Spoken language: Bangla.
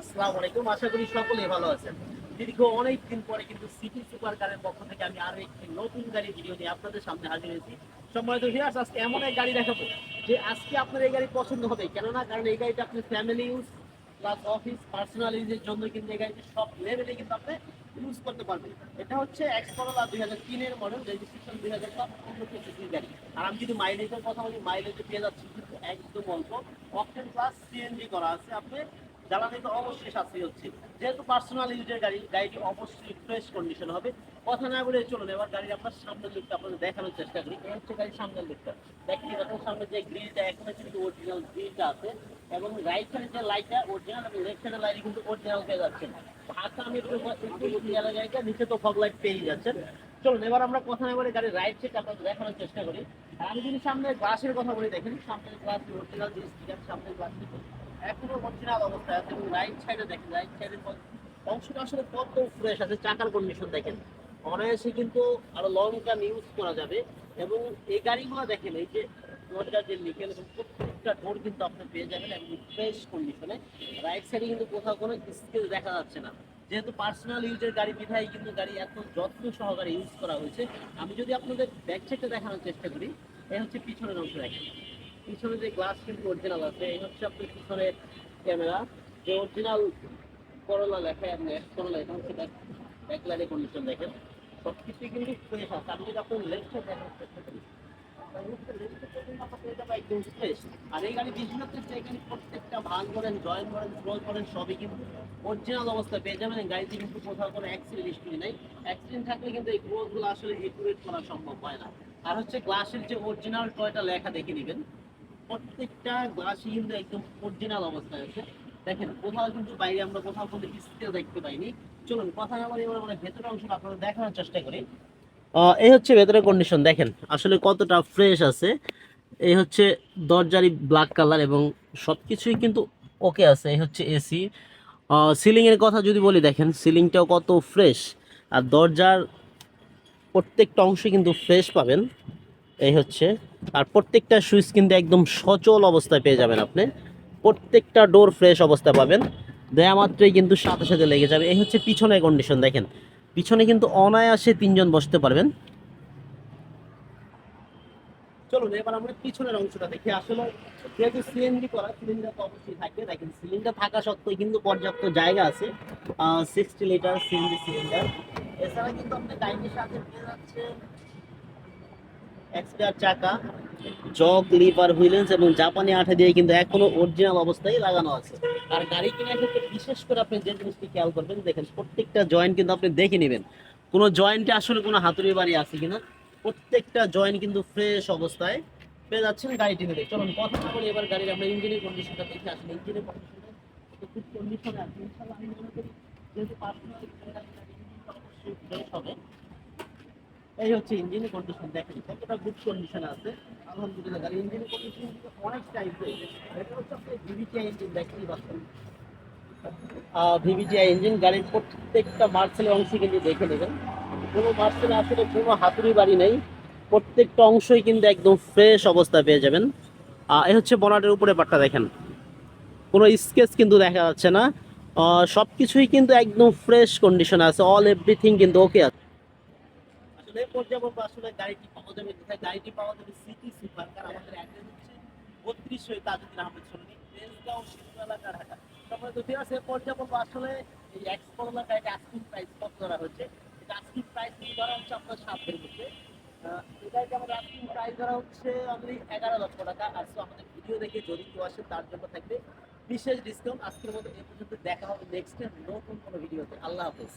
আসসালামু আলাইকুম, আশা করি সকলেই ভালো আছেন। দীর্ঘ অনেক পরে কিন্তু সিটি সুপার কারের পক্ষ থেকে আমি আরও একটি নতুন গাড়ি ভিডিও নিয়ে আপনাদের সামনে হাজির হয়েছি। সম্মানিত ভিউয়ার্স আজকে এমন এক গাড়ি দেখাবো যে আজকে আপনার এই গাড়ি পছন্দ হবে। কেননা, কারণ এই গাড়িটা আপনি family use plus office personal ইউজের জন্য কিন্তু এই গাড়িটি সব লেভেলে কিন্তু আপনি ইউজ করতে পারবেন। এটা হচ্ছে এক্সকরোলা দুই হাজার তিনের মডেল রেজিস্ট্রেশন দুই হাজার পনেরো সিসির গাড়ি। আর আমি যদি মাইলেজের কথা বলি মাইলেজে পেয়ে যাচ্ছি কিন্তু একদম অল্প। অকটেন প্লাস সিএনজি করা আছে আপনি জ্বালানি তো অবশ্যই সাশ্রয় হচ্ছে। যেহেতু পার্সোনাল ইউজের গাড়ি, গাড়িটি অবশ্যই ফ্রেশ কন্ডিশন হবে। কথা না বলে চলুন, এবার গাড়ির আপনার সামনের লিখতে আপনাদের দেখানোর চেষ্টা করি। এই হচ্ছে গাড়ির সামনের দিকটা দেখেন সামনে যে গ্রিলটা এখনও কিন্তু অরিজিনাল গ্রিলটা আছে। এবং রাইট সাইডে যে লাইটটা অরিজিনাল এবং লেফট সাইডের লাইট কিন্তু অরিজিনাল পেয়ে যাচ্ছেন হাতে আমি একটু একটু জায়গা, নিচে তো ফগ লাইট পেয়ে যাচ্ছেন চলুন, এবার আমরা কথা বলে গাড়ির রাইট সাইড আপনাদের দেখানোর চেষ্টা করি। আমি যদি সামনে গ্লাসের কথা বলি, দেখেন, সামনের গ্লাস অরিজিনাল যে স্টিকার সামনের গ্লাস এখনও অরিজিনাল অবস্থায় আছে এবং রাইট সাইডে দেখেন রাইট সাইডের অংশটা আসলে কত ফ্রেশ আছে, চাকার কন্ডিশন দেখেন। অনায়াসে কিন্তু আরও লং টার্ম ইউজ করা যাবে। এবং এই গাড়িগুলো দেখেন, এই যে দরজার যে নিকেল এবং প্রত্যেকটা ডোর কিন্তু আপনি পেয়ে যাবেন একদম ফ্রেশ কন্ডিশনে রাইট সাইডে কিন্তু কোথাও কোনো স্কেল দেখা যাচ্ছে না। যেহেতু পার্সোনাল ইউজের গাড়ি, বিধায় কিন্তু গাড়ি এত যত্ন সহকারে ইউজ করা হয়েছে। আমি যদি আপনাদের ব্যাক সাইডটা দেখানোর চেষ্টা করি, এই হচ্ছে পিছনের অংশ দেখেন। পিছনে যে গ্লাস কিন্তু অরিজিনাল আছে, এই হচ্ছে আপনার পিছনের ক্যামেরা যে অরিজিনাল করলা লেখা আপনি করলা এটা হচ্ছে ব্যাকলাইটের কন্ডিশন দেখেন। সব কিছুই কিন্তু ফ্রেশ আছে। আমি যদি আপনার লেফট সাইড দেখানোর চেষ্টা করি। আর করেন করেন সবই কিন্তু অরিজিনাল পেয়ে যাবেন কিন্তু কোথাও কোনো অ্যাক্সিডেন্ট নেই অ্যাক্সিডেন্ট থাকলে কিন্তু করা সম্ভব হয় না আর হচ্ছে গ্লাসের যে অরিজিনাল টয়টা লেখা দেখে নেবেন, প্রত্যেকটা গ্লাসই কিন্তু একদম অরিজিনাল অবস্থায় আছে, দেখেন কোথাও কিন্তু বাইরে আমরা কোথাও কোনো দেখতে পাইনি চলুন, কথা না বলে এবার ভেতরের অংশটা আপনারা দেখানোর চেষ্টা করি। এই হচ্ছে ভেতরের কন্ডিশন দেখেন, আসলে কতটা ফ্রেশ আছে। এই হচ্ছে দরজারই ব্ল্যাক কালার এবং সব কিছুই কিন্তু ওকে আছে, এই হচ্ছে এসি সিলিংয়ের কথা যদি বলি, দেখেন সিলিংটাও কত ফ্রেশ আর দরজার প্রত্যেকটা অংশে কিন্তু ফ্রেশ পাবেন। এই হচ্ছে, আর প্রত্যেকটা সুইচ কিন্তু একদম সচল অবস্থায় পেয়ে যাবেন আপনি। প্রত্যেকটা ডোর ফ্রেশ অবস্থায় পাবেন। দেয়া মাত্রই কিন্তু সাথে সাথে লেগে যাবে। এই হচ্ছে পিছনের কন্ডিশন দেখেন। পিছনে কিন্তু অনায়াসে তিনজন বসতে পারবেন। চলুন, এবার আমরা পিছনের অংশটা দেখি। আসলে যেহেতু সিএনজি করা, সিলিন্ডার তো অবশ্যই থাকবে দেখেন, সিলিন্ডার থাকা সত্ত্বেও কিন্তু পর্যাপ্ত জায়গা আছে। Sixty litre CNG cylinder. এছাড়া কিন্তু আপনি গাড়ির সাথে পেয়ে যাচ্ছে এক্সট্রা চাকা, জগ, লিভার, হুইলেন্স এবং জাপানি আঠা দিয়ে কিন্তু এখনও অরিজিনাল অবস্থায় লাগানো আছে। আর গাড়ি কেনার ক্ষেত্রে বিশেষ করে আপনি যে জিনিসটি খেয়াল করবেন, দেখেন প্রত্যেকটা জয়েন্ট কিন্তু আপনি দেখে নেবেন। কোনো জয়েন্টে আসলে কোনো হাতুড়ি বাড়ি আছে কিনা, প্রত্যেকটা জয়েন্ট কিন্তু ফ্রেশ অবস্থায় পেয়ে যাচ্ছেন গাড়িটি নিতে। চলুন, কথা না বলে এবার গাড়ির আমরা ইঞ্জিনের কন্ডিশনটা দেখে আসলে ইঞ্জিনের কন্ডিশনে যেহেতু পার্সোনাল হবে। এই হচ্ছে ইঞ্জিনের কন্ডিশন দেখেন কতটা গুড কন্ডিশন আছে। আলহামদুলিল্লাহ, গাড়ি ইঞ্জিনের কন্ডিশন অনেক টাইপ এটা হচ্ছে আপনি ভিভিটিআই ইঞ্জিন দেখতেই পাচ্ছেন। ভিভিটিআই ইঞ্জিন গাড়ির প্রত্যেকটা মার্সেলের অংশ কিন্তু দেখে নেবেন। কোনো মার্সেলে আসলে কোনো হাতুড়ি বাড়ি নেই। প্রত্যেকটা অংশই কিন্তু একদম ফ্রেশ অবস্থায় পেয়ে যাবেন। এই হচ্ছে বনাটের উপরে পাটটা দেখেন। কোনো স্কেচ কিন্তু দেখা যাচ্ছে না। সব কিছুই কিন্তু একদম ফ্রেশ কন্ডিশনে আছে। অল এভরিথিং কিন্তু ওকে আছে। আসলে পর্যাপ্ত আসলে গাড়িটি পাওয়া যাবে কোথায়? গাড়িটি পাওয়া যাবে সিটি সুপার। কার আমাদের অ্যাড্রেস হচ্ছে বত্রিশ শহীদ তাজুদ্দিন আহমেদ সরণি রেলগাঁও শিশু এলাকা ঢাকা তারপরে ঠিক আছে পর্যাপ্ত আসলে এই এক্সপোর্ট এলাকায় এটা আস্কিং প্রাইস কত ধরা হচ্ছে? এটা আস্কিং প্রাইস নিয়ে ধরা হচ্ছে আপনার সাতের মধ্যে। এটাকে আমাদের আস্কিং প্রাইস ধরা হচ্ছে আমাদের এগারো লক্ষ টাকা। আর আমাদের ভিডিও দেখে যদি কেউ আসে, তার জন্য থাকবে বিশেষ ডিসকাউন্ট আজকের মতো এ পর্যন্ত। দেখা হবে নেক্সট টাইম নতুন কোনো ভিডিওতে আল্লাহ হাফেজ।